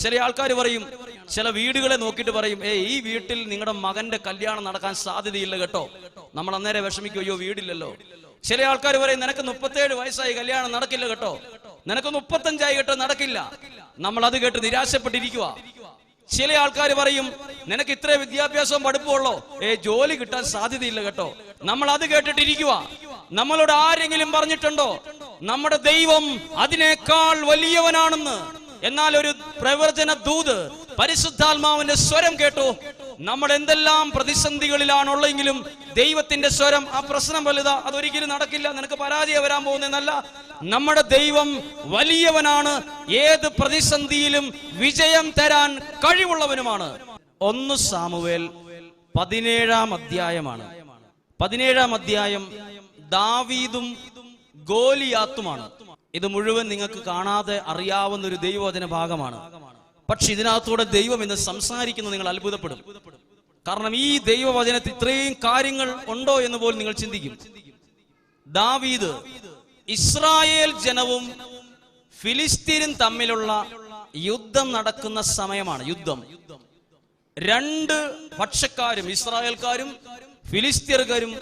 ചില ആൾക്കാർ പറയും ചില വീടുകളെ നോക്കിയിട്ട് പറയും ഏ ഈ വീട്ടിൽ നിങ്ങളുടെ മകന്റെ കല്യാണം നടക്കാൻ സാധ്യതയില്ല കേട്ടോ. നമ്മൾ അന്നേരം വിഷമിക്കും അയ്യോ വീടില്ലല്ലോ. ചില ആൾക്കാർ പറയും നിനക്ക് മുപ്പത്തേഴ് വയസ്സായി കല്യാണം നടക്കില്ല കേട്ടോ. നിനക്ക് മുപ്പത്തഞ്ചായി കേട്ടോ നടക്കില്ല. നമ്മൾ അത് കേട്ട് നിരാശപ്പെട്ടിരിക്കുക ചില ആൾക്കാർ പറയും നിനക്ക് ഇത്ര വിദ്യാഭ്യാസവും പഠിപ്പുള്ളോ ഏ ജോലി കിട്ടാൻ സാധ്യതയില്ല കേട്ടോ. നമ്മൾ അത് കേട്ടിട്ടിരിക്കുക നമ്മളോട് ആരെങ്കിലും പറഞ്ഞിട്ടുണ്ടോ നമ്മുടെ ദൈവം അതിനേക്കാൾ വലിയവനാണെന്ന്? എന്നാൽ ഒരു പ്രവചന ദൂത് പരിശുദ്ധാത്മാവിന്റെ സ്വരം കേട്ടു. നമ്മൾ എന്തെല്ലാം പ്രതിസന്ധികളിലാണുള്ളെങ്കിലും ദൈവത്തിന്റെ സ്വരം ആ പ്രശ്നം വലുതാ. അതൊരിക്കലും നടക്കില്ല. നിനക്ക് പരാജയം വരാൻ പോകുന്നതല്ല. നമ്മുടെ ദൈവം വലിയവനാണ്. ഏത് പ്രതിസന്ധിയിലും വിജയം തരാൻ കഴിവുള്ളവനുമാണ്. ഒന്ന് സാമുവേൽ പതിനേഴാം അധ്യായമാണ്. പതിനേഴാം അധ്യായം ദാവീദും ഗോലിയാത്തുമാണ്. ഇത് മുഴുവൻ നിങ്ങൾക്ക് കാണാതെ അറിയാവുന്ന ഒരു ദൈവവചന ഭാഗമാണ്. പക്ഷെ ഇതിനകത്തൂടെ ദൈവം ഇന്ന് സംസാരിക്കുന്നത് നിങ്ങൾ അത്ഭുതപ്പെടും. കാരണം ഈ ദൈവവചനത്തിൽ ഇത്രയും കാര്യങ്ങൾ ഉണ്ടോ എന്ന് പോലും നിങ്ങൾ ചിന്തിക്കും. ദാവീദ് ഇസ്രായേൽ ജനവും ഫിലിസ്തീനും തമ്മിലുള്ള യുദ്ധം നടക്കുന്ന സമയമാണ് യുദ്ധം. രണ്ട് പക്ഷക്കാരും ഇസ്രായേൽക്കാരും ഫിലിസ്തീർക്കാരും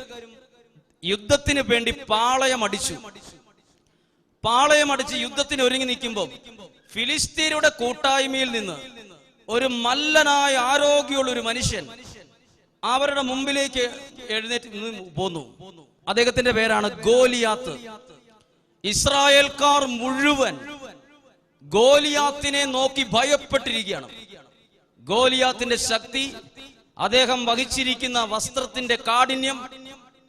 യുദ്ധത്തിന് വേണ്ടി പാളയമടിച്ചു. പാളയമടിച്ച് യുദ്ധത്തിന് ഒരുങ്ങി നിൽക്കുമ്പോൾ ഫിലിസ്തീനയുടെ കൂട്ടായ്മയിൽ നിന്ന് ഒരു മല്ലനായ ആരോഗ്യമുള്ള ഒരു മനുഷ്യൻ അവരുടെ മുമ്പിലേക്ക് എഴുന്നേറ്റ് പോന്നു. അദ്ദേഹത്തിന്റെ പേരാണ് ഗോലിയാത്ത്. ഇസ്രായേൽക്കാർ മുഴുവൻ ഗോലിയാത്തിനെ നോക്കി ഭയപ്പെട്ടിരിക്കുകയാണ്. ഗോലിയാത്തിന്റെ ശക്തി അദ്ദേഹം വഹിച്ചിരിക്കുന്ന വസ്ത്രത്തിന്റെ കാഠിന്യം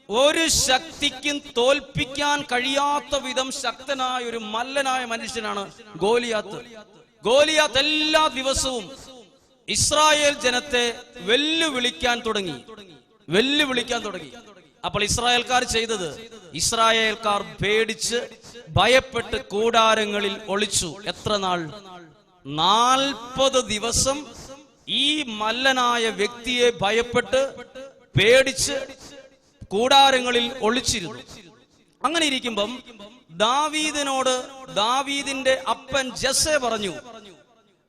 ഒരു ശക്തിക്കും തോൽപ്പിക്കാൻ കഴിയാത്ത വിധം ശക്തനായ ഒരു മല്ലനായ മനുഷ്യനാണ് ഗോലിയാത്ത്. ഗോലിയാത്ത് എല്ലാ ദിവസവും ഇസ്രായേൽ ജനത്തെ വെല്ലുവിളിക്കാൻ തുടങ്ങി. വെല്ലുവിളിക്കാൻ തുടങ്ങി. അപ്പോൾ ഇസ്രായേൽക്കാർ ചെയ്തത് ഇസ്രായേൽക്കാർ പേടിച്ച് ഭയപ്പെട്ട് കൂടാരങ്ങളിൽ ഒളിച്ചു. എത്ര നാൾ? നാൽപ്പത് ദിവസം ഈ മല്ലനായ വ്യക്തിയെ ഭയപ്പെട്ട് പേടിച്ച് കൂടാരങ്ങളിൽ ഒളിച്ചിരുന്നു. അങ്ങനെ ഇരിക്കുമ്പം ദാവീദിനോട് ദാവീദിന്റെ അപ്പൻ ജസെ പറഞ്ഞു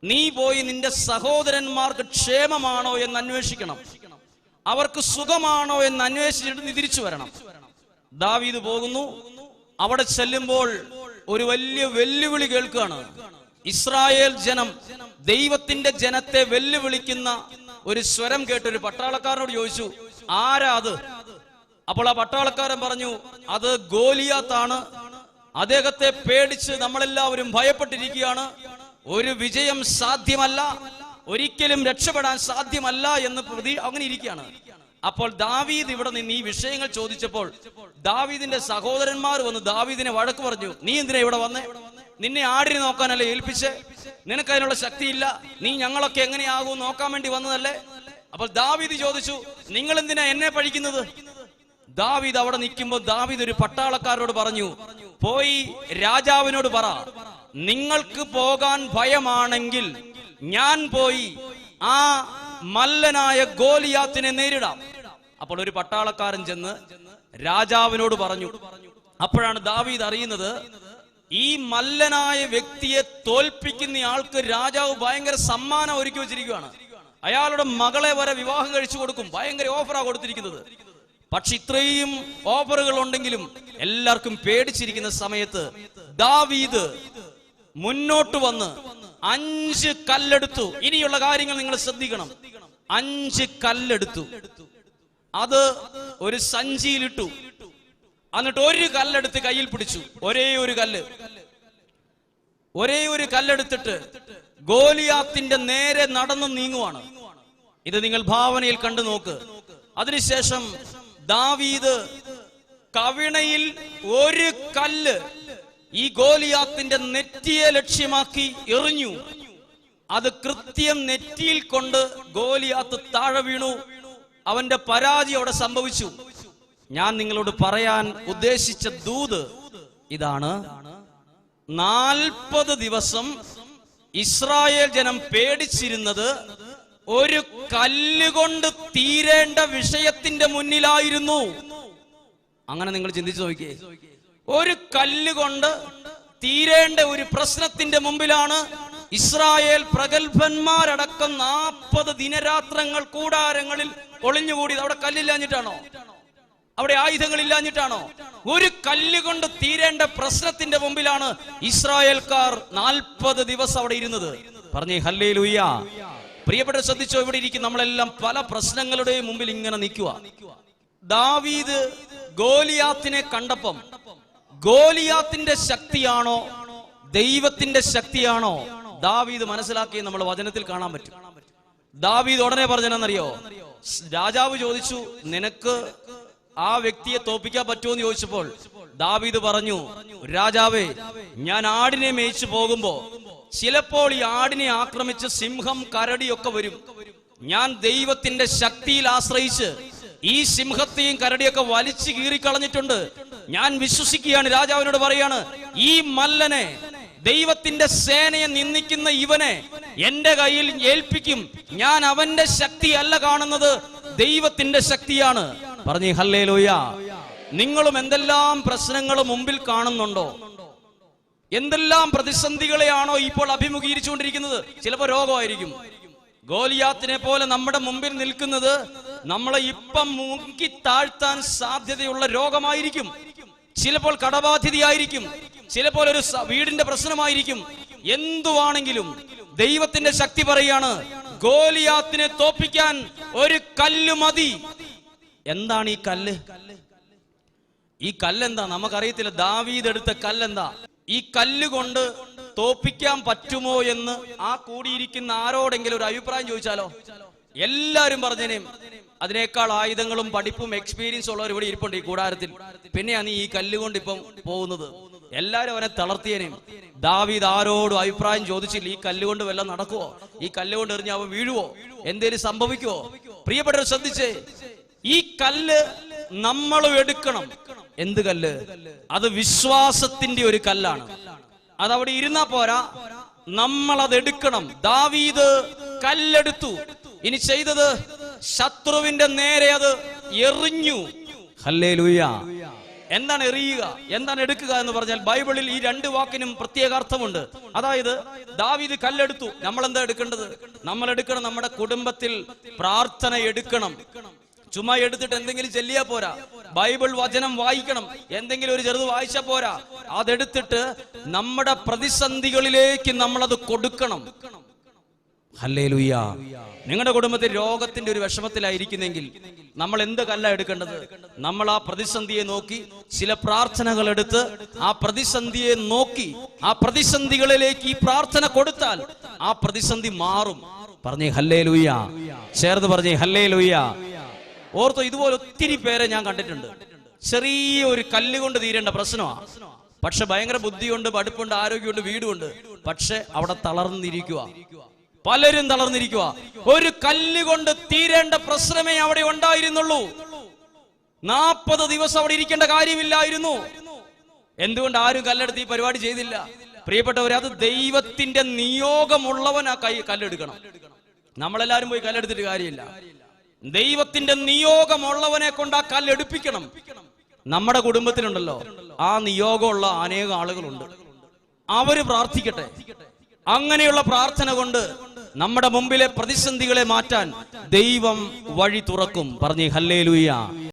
നീ പോയി നിന്റെ സഹോദരന്മാർക്ക് ക്ഷേമമാണോ എന്ന് അന്വേഷിക്കണം. അവർക്ക് സുഖമാണോ എന്ന് അന്വേഷിച്ചിട്ട് നീ തിരിച്ചു വരണം. ദാവീദ് പോകുന്നു. അവിടെ ചെല്ലുമ്പോൾ ഒരു വലിയ വെല്ലുവിളി കേൾക്കുകയാണ്. ഇസ്രായേൽ ജനം ദൈവത്തിന്റെ ജനത്തെ വെല്ലുവിളിക്കുന്ന ഒരു സ്വരം കേട്ട് ഒരു പട്ടാളക്കാരനോട് ചോദിച്ചു ആരാ അത്? അപ്പോൾ ആ പട്ടാളക്കാരൻ പറഞ്ഞു അത് ഗോലിയാത്താണ്. അദ്ദേഹത്തെ പേടിച്ച് നമ്മളെല്ലാവരും ഭയപ്പെട്ടിരിക്കുകയാണ്. ഒരു വിജയം സാധ്യമല്ല. ഒരിക്കലും രക്ഷപ്പെടാൻ സാധ്യമല്ല എന്ന് പ്രതി അങ്ങനെ ഇരിക്കുകയാണ്. അപ്പോൾ ദാവീദ് ഇവിടെ നിന്ന് ഈ വിഷയങ്ങൾ ചോദിച്ചപ്പോൾ ദാവീദിന്റെ സഹോദരന്മാർ വന്ന് ദാവീദിനെ വഴക്ക് പറഞ്ഞു നീ എന്തിനാ ഇവിടെ വന്നേ? നിന്നെ ആടിനെ നോക്കാനല്ലേ ഏൽപ്പിച്ച്? നിനക്ക് അതിനുള്ള ശക്തിയില്ല. നീ ഞങ്ങളൊക്കെ എങ്ങനെയാകും നോക്കാൻ വേണ്ടി വന്നതല്ലേ? അപ്പോൾ ദാവീദ് ചോദിച്ചു നിങ്ങൾ എന്തിനാ എന്നെ പഴിക്കുന്നത്? ദാവീദ് അവിടെ നിൽക്കുമ്പോൾ ദാവിദ് ഒരു പട്ടാളക്കാരോട് പറഞ്ഞു പോയി രാജാവിനോട് പറ. നിങ്ങൾക്ക് പോകാൻ ഭയമാണെങ്കിൽ ഞാൻ പോയി ആ മല്ലനായ ഗോലിയാത്തിനെ നേരിടാം. അപ്പോൾ ഒരു പട്ടാളക്കാരൻ ചെന്ന് രാജാവിനോട് പറഞ്ഞു. അപ്പോഴാണ് ദാവീദ് അറിയുന്നത് ഈ മല്ലനായ വ്യക്തിയെ തോൽപ്പിക്കുന്ന ആൾക്ക് രാജാവ് ഭയങ്കര സമ്മാനം ഒരുക്കി വെച്ചിരിക്കുകയാണ്. അയാളുടെ മകളെ വരെ വിവാഹം കഴിച്ചു കൊടുക്കും. ഭയങ്കര ഓഫറാ കൊടുത്തിരിക്കുന്നത്. പക്ഷെ ഇത്രയും ഓഫറുകൾ ഉണ്ടെങ്കിലും എല്ലാവർക്കും പേടിച്ചിരിക്കുന്ന സമയത്ത് ദാവീദ് മുന്നോട്ട് വന്ന് അഞ്ച് കല്ലെടുത്തു. ഇനിയുള്ള കാര്യങ്ങൾ നിങ്ങൾ ശ്രദ്ധിക്കണം. അഞ്ച് കല്ലെടുത്തു. അത് ഒരു സഞ്ചിയിലിട്ടു. എന്നിട്ട് ഒരു കല്ലെടുത്ത് കയ്യിൽ പിടിച്ചു. ഒരേ ഒരു കല്ല്. ഒരേ ഒരു കല്ലെടുത്തിട്ട് ഗോലിയാത്തിന്റെ നേരെ നടന്നു നീങ്ങുവാണ്. ഇത് നിങ്ങൾ ഭാവനയിൽ കണ്ടു നോക്ക്. അതിനുശേഷം ദാവീദ് കവിണയിൽ ഒരു കല്ല് ഈ ഗോലിയാത്തിന്റെ നെറ്റിയെ ലക്ഷ്യമാക്കി എറിഞ്ഞു. അത് കൃത്യം നെറ്റിയിൽ കൊണ്ട് ഗോലിയാത്ത് താഴെ വീണു. അവന്റെ പരാജയം അവിടെ സംഭവിച്ചു. ഞാൻ നിങ്ങളോട് പറയാൻ ഉദ്ദേശിച്ച ദൂത് ഇതാണ്. നാൽപ്പത് ദിവസം ഇസ്രായേൽ ജനം പേടിച്ചിരുന്നത് ഒരു കല്ലുകൊണ്ട് തീരേണ്ട വിഷയത്തിന്റെ മുന്നിലായിരുന്നു. അങ്ങനെ നിങ്ങൾ ചിന്തിച്ചു നോക്കിയേ. ഒരു കല്ലുകൊണ്ട് തീരേണ്ട ഒരു പ്രശ്നത്തിന്റെ മുമ്പിലാണ് ഇസ്രായേൽ പ്രഗത്ഭന്മാരടക്കം നാൽപ്പത് ദിനരാത്രങ്ങൾ കൂടാരങ്ങളിൽ ഒളിഞ്ഞുകൂടി അവിടെ കല്ലില്ലാഞ്ഞിട്ടാണോ? അവിടെ ആയുധങ്ങൾ ഇല്ലാഞ്ഞിട്ടാണോ ഒരു കല്ലുകൊണ്ട് തീരേണ്ട പ്രശ്നത്തിന്റെ മുമ്പിലാണ് ഇസ്രായേൽക്കാർ നാൽപ്പത് ദിവസം അവിടെ ഇരുന്നത്. പറഞ്ഞേ ഹല്ലേ ലുയ്യ പ്രിയപ്പെട്ട ശ്രദ്ധിച്ചോ ഇവിടെ ഇരിക്കും. നമ്മളെല്ലാം പല പ്രശ്നങ്ങളുടെയും മുമ്പിൽ ഇങ്ങനെ നിൽക്കുക. ദാവീദ് ഗോലിയാത്തിനെ കണ്ടപ്പം ഗോലിയാത്തിന്റെ ശക്തിയാണോ ദൈവത്തിന്റെ ശക്തിയാണോ? ദാവീദ് മനസ്സിലാക്കി നമ്മൾ വചനത്തിൽ കാണാൻ പറ്റും. ദാവീദ് ഉടനെ പറഞ്ഞെന്നറിയോ രാജാവ് ചോദിച്ചു നിനക്ക് ആ വ്യക്തിയെ തോപ്പിക്കാൻ പറ്റുമോ? എന്ന് ചോദിച്ചപ്പോൾ ദാവീദ് പറഞ്ഞു രാജാവേ ഞാൻ ആടിനെ മേയിച്ചു പോകുമ്പോ ചിലപ്പോൾ ഈ ആടിനെ ആക്രമിച്ച് സിംഹം കരടിയൊക്കെ വരും. ഞാൻ ദൈവത്തിന്റെ ശക്തിയിൽ ആശ്രയിച്ച് ഈ സിംഹത്തെയും കരടിയൊക്കെ വലിച്ചു കീറിക്കളഞ്ഞിട്ടുണ്ട് ഞാൻ വിശ്വസിക്കുകയാണ് രാജാവിനോട് പറയാണ് ഈ മല്ലനെ ദൈവത്തിന്റെ സേനയെ നിന്ദിക്കുന്ന ഇവനെ എന്റെ കയ്യിൽ ഏൽപ്പിക്കും. ഞാൻ അവന്റെ ശക്തി അല്ല കാണുന്നത് ദൈവത്തിന്റെ ശക്തിയാണ്. പറഞ്ഞു ഹല്ലേ ലോയ നിങ്ങളും എന്തെല്ലാം പ്രശ്നങ്ങൾ മുമ്പിൽ കാണുന്നുണ്ടോ? എന്തെല്ലാം പ്രതിസന്ധികളെയാണോ ഇപ്പോൾ അഭിമുഖീകരിച്ചുകൊണ്ടിരിക്കുന്നത്? ചിലപ്പോൾ രോഗമായിരിക്കും. ഗോലിയാത്തിനെ പോലെ നമ്മുടെ മുമ്പിൽ നിൽക്കുന്നത് നമ്മളെ ഇപ്പം മുക്കി താഴ്ത്താൻ സാധ്യതയുള്ള രോഗമായിരിക്കും. ചിലപ്പോൾ കടബാധ്യതയായിരിക്കും. ചിലപ്പോൾ ഒരു വീടിന്റെ പ്രശ്നമായിരിക്കും. എന്തുവാണെങ്കിലും ദൈവത്തിന്റെ ശക്തി പറയാണ് ഗോലിയാത്തിനെ തോപ്പിക്കാൻ ഒരു കല്ല് മതി. എന്താണ് ഈ കല്ല്? ഈ കല്ലെന്താ? നമുക്കറിയത്തില്ല. ദാവീദ് എടുത്ത കല്ലെന്താ? ഈ കല്ലുകൊണ്ട് തോപ്പിക്കാൻ പറ്റുമോ എന്ന് ആ കൂടിയിരിക്കുന്ന ആരോടെങ്കിലും ഒരു അഭിപ്രായം ചോദിച്ചാലോ? എല്ലാരും പറഞ്ഞേനേം. അതിനേക്കാൾ ആയുധങ്ങളും പഠിപ്പും എക്സ്പീരിയൻസ് ഉള്ളവർ ഇവിടെ ഇരിപ്പുണ്ട് ഈ കൂടാരത്തിൽ. പിന്നെയാണ് നീ ഈ കല്ലുകൊണ്ട് ഇപ്പം പോകുന്നത്. എല്ലാരും അവനെ തളർത്തിയനേം. ദാവീദ് ആരോടും അഭിപ്രായം ചോദിച്ചില്ല ഈ കല്ലുകൊണ്ട് വല്ലതും നടക്കുവോ? ഈ കല്ലുകൊണ്ട് എറിഞ്ഞ് അവൻ വീഴുവോ? എന്തേലും സംഭവിക്കുവോ? പ്രിയപ്പെട്ടവർ ശ്രദ്ധിച്ചേ. ഈ കല്ല് നമ്മളും എടുക്കണം. എന്ത് കല്ല്? അത് വിശ്വാസത്തിന്റെ ഒരു കല്ലാണ്. അത് അവിടെ ഇരുന്നാ പോരാ. നമ്മൾ അത് എടുക്കണം. ദാവീദ് കല്ലെടുത്തു. ഇനി ചെയ്തത് ശത്രുവിന്റെ നേരെ അത് എറിഞ്ഞു. എന്താണ് എറിയുക? എന്താണ് എടുക്കുക എന്ന് പറഞ്ഞാൽ ബൈബിളിൽ ഈ രണ്ട് വാക്കിനും പ്രത്യേക അർത്ഥമുണ്ട്. അതായത് ദാവീദ് കല്ലെടുത്തു. നമ്മൾ എന്താ എടുക്കേണ്ടത്? നമ്മൾ എടുക്കണം നമ്മുടെ കുടുംബത്തിൽ പ്രാർത്ഥന എടുക്കണം. ചുമ്മാ എടുത്തിട്ട് എന്തെങ്കിലും ചെല്ലിയാ പോരാ. ബൈബിൾ വചനം വായിക്കണം. എന്തെങ്കിലും ഒരു ചെറുത് വായിച്ചാ പോരാ. അതെടുത്തിട്ട് നമ്മുടെ പ്രതിസന്ധികളിലേക്ക് നമ്മൾ അത് കൊടുക്കണം നിങ്ങളുടെ കുടുംബത്തിൽ രോഗത്തിന്റെ ഒരു വിഷമത്തിലായിരിക്കുന്നെങ്കിൽ നമ്മൾ എന്ത് കല്ല എടുക്കേണ്ടത്? നമ്മൾ ആ പ്രതിസന്ധിയെ നോക്കി ചില പ്രാർത്ഥനകൾ എടുത്ത് ആ പ്രതിസന്ധിയെ നോക്കി ആ പ്രതിസന്ധികളിലേക്ക് ഈ പ്രാർത്ഥന കൊടുത്താൽ ആ പ്രതിസന്ധി മാറും. പറഞ്ഞേ ഹല്ലേ ലൂയ ചേർന്ന് പറഞ്ഞേ ഹല്ലേ ലൂയ ഓർത്തോ ഇതുപോലെ ഒത്തിരി പേരെ ഞാൻ കണ്ടിട്ടുണ്ട്. ചെറിയ ഒരു കല്ല് കൊണ്ട് തീരേണ്ട പ്രശ്നമാ. പക്ഷെ ഭയങ്കര ബുദ്ധിയുണ്ട് പഠിപ്പുണ്ട് ആരോഗ്യമുണ്ട് വീടുണ്ട് പക്ഷെ അവിടെ തളർന്നിരിക്കുക പലരും തളർന്നിരിക്കുക ഒരു കല്ല് കൊണ്ട് തീരേണ്ട പ്രശ്നമേ അവിടെ ഉണ്ടായിരുന്നുള്ളൂ. നാൽപ്പത് ദിവസം അവിടെ ഇരിക്കേണ്ട കാര്യമില്ലായിരുന്നു. എന്തുകൊണ്ട് ആരും കല്ലെടുത്ത് ഈ പരിപാടി ചെയ്തില്ല? പ്രിയപ്പെട്ടവരെ അത് ദൈവത്തിന്റെ നിയോഗമുള്ളവൻ ആ കൈ കല്ലെടുക്കണം. നമ്മളെല്ലാരും പോയി കല്ലെടുത്തിട്ട് കാര്യമില്ല. ദൈവത്തിന്റെ നിയോഗമുള്ളവനെ കൊണ്ട് ആ കല്ലെടുപ്പിക്കണം നമ്മുടെ കുടുംബത്തിലുണ്ടല്ലോ. ആ നിയോഗമുള്ള അനേകം ആളുകളുണ്ട്. അവർ പ്രാർത്ഥിക്കട്ടെ. അങ്ങനെയുള്ള പ്രാർത്ഥന കൊണ്ട് നമ്മുടെ മുമ്പിലെ പ്രതിസന്ധികളെ മാറ്റാൻ ദൈവം വഴി തുറക്കും. പറഞ്ഞു ഹല്ലേ